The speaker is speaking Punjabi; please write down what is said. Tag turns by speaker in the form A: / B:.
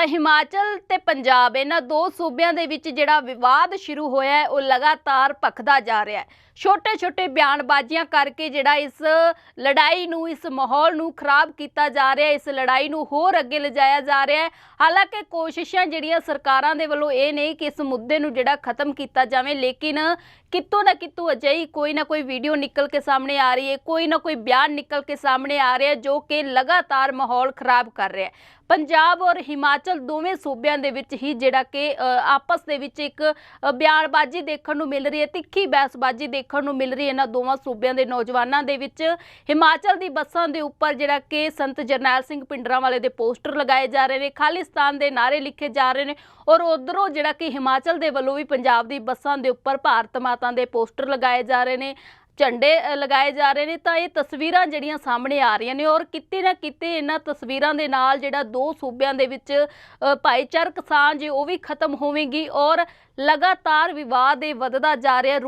A: ਤਾਂ ਹਿਮਾਚਲ ਤੇ ਪੰਜਾਬ, ਇਹਨਾਂ ਦੋ ਸੂਬਿਆਂ ਦੇ ਵਿੱਚ ਜਿਹੜਾ ਵਿਵਾਦ ਸ਼ੁਰੂ ਹੋਇਆ ਹੈ, ਉਹ ਲਗਾਤਾਰ ਭਖਦਾ ਜਾ ਰਿਹਾ ਹੈ। ਛੋਟੇ-ਛੋਟੇ ਬਿਆਨਬਾਜ਼ੀਆਂ ਕਰਕੇ ਜਿਹੜਾ ਇਸ ਲੜਾਈ ਨੂੰ, ਇਸ ਮਾਹੌਲ ਨੂੰ ਖਰਾਬ ਕੀਤਾ ਜਾ ਰਿਹਾ ਹੈ, ਇਸ ਲੜਾਈ ਨੂੰ ਹੋਰ ਅੱਗੇ ਲਿਜਾਇਆ ਜਾ ਰਿਹਾ ਹੈ। ਹਾਲਾਂਕਿ ਕੋਸ਼ਿਸ਼ਾਂ ਜਿਹੜੀਆਂ ਸਰਕਾਰਾਂ ਦੇ ਵੱਲੋਂ ਇਹ ਨਹੀਂ ਕਿ ਇਸ ਮੁੱਦੇ ਨੂੰ ਜਿਹੜਾ ਖਤਮ ਕੀਤਾ ਜਾਵੇ, ਲੇਕਿਨ ਕਿਤੋਂ ਨਾ ਕਿਤੋਂ ਅਜਿਹੀ ਕੋਈ ਨਾ ਕੋਈ ਵੀਡੀਓ ਨਿਕਲ ਕੇ ਸਾਹਮਣੇ ਆ ਰਹੀ ਹੈ, ਕੋਈ ਨਾ ਕੋਈ ਬਿਆਨ ਨਿਕਲ ਕੇ ਸਾਹਮਣੇ ਆ ਰਿਹਾ ਜੋ ਕਿ ਲਗਾਤਾਰ ਮਾਹੌਲ ਖਰਾਬ ਕਰ ਰਿਹਾ ਹੈ। ਪੰਜਾਬ ਔਰ ਹਿਮਾਚਲ ਦੋਵੇਂ ਸੂਬਿਆਂ ਦੇ ਵਿੱਚ ਹੀ ਜਿਹੜਾ ਕਿ ਆਪਸ ਦੇ ਵਿੱਚ ਇੱਕ ਬਿਆਨਬਾਜ਼ੀ ਦੇਖਣ ਨੂੰ ਮਿਲ ਰਹੀ ਹੈ, ਤਿੱਖੀ ਬਹਿਸਬਾਜ਼ੀ ਦੇਖਣ ਨੂੰ ਮਿਲ ਰਹੀ ਹੈ ਇਹਨਾਂ ਦੋਵਾਂ ਸੂਬਿਆਂ ਦੇ ਨੌਜਵਾਨਾਂ ਦੇ ਵਿੱਚ। ਹਿਮਾਚਲ ਦੀ ਬੱਸਾਂ ਦੇ ਉੱਪਰ ਜਿਹੜਾ ਕਿ ਸੰਤ ਜਰਨੈਲ ਸਿੰਘ ਪਿੰਡਰਾਂ ਵਾਲੇ ਦੇ ਪੋਸਟਰ ਲਗਾਏ ਜਾ ਰਹੇ ਨੇ, ਖਾਲਿਸਤਾਨ ਦੇ ਨਾਰੇ ਲਿਖੇ ਜਾ ਰਹੇ ਨੇ ਔਰ ਉਧਰੋਂ ਜਿਹੜਾ ਕਿ ਹਿਮਾਚਲ ਦੇ ਵੱਲੋਂ ਵੀ ਪੰਜਾਬ ਦੀ ਬੱਸਾਂ ਦੇ ਉੱਪਰ ਭਾਰਤ ਮਾਤਾ ਦੇ ਪੋਸਟਰ ਲਗਾਏ ਜਾ ਰਹੇ ਨੇ। ਝੰਡੇ ਲਗਾਏ ਜਾ ਰਹੇ ਨੇ ਤਾਂ ਇਹ ਤਸਵੀਰਾਂ ਜਿਹੜੀਆਂ ਸਾਹਮਣੇ ਆ ਰਹੀਆਂ ਨੇ ਔਰ ਕਿਤੇ ਨਾ ਕਿਤੇ ਇਹਨਾਂ ਤਸਵੀਰਾਂ ਦੇ ਨਾਲ ਜਿਹੜਾ ਦੋ ਸੂਬਿਆਂ ਦੇ ਵਿੱਚ ਭਾਈਚਾਰਕ ਸਾਂਝ ਉਹ ਵੀ ਖਤਮ ਹੋਵੇਗੀ ਔਰ ਲਗਾਤਾਰ ਵਿਵਾਦ ਇਹ ਵੱਧਦਾ ਜਾ ਰਿਹਾ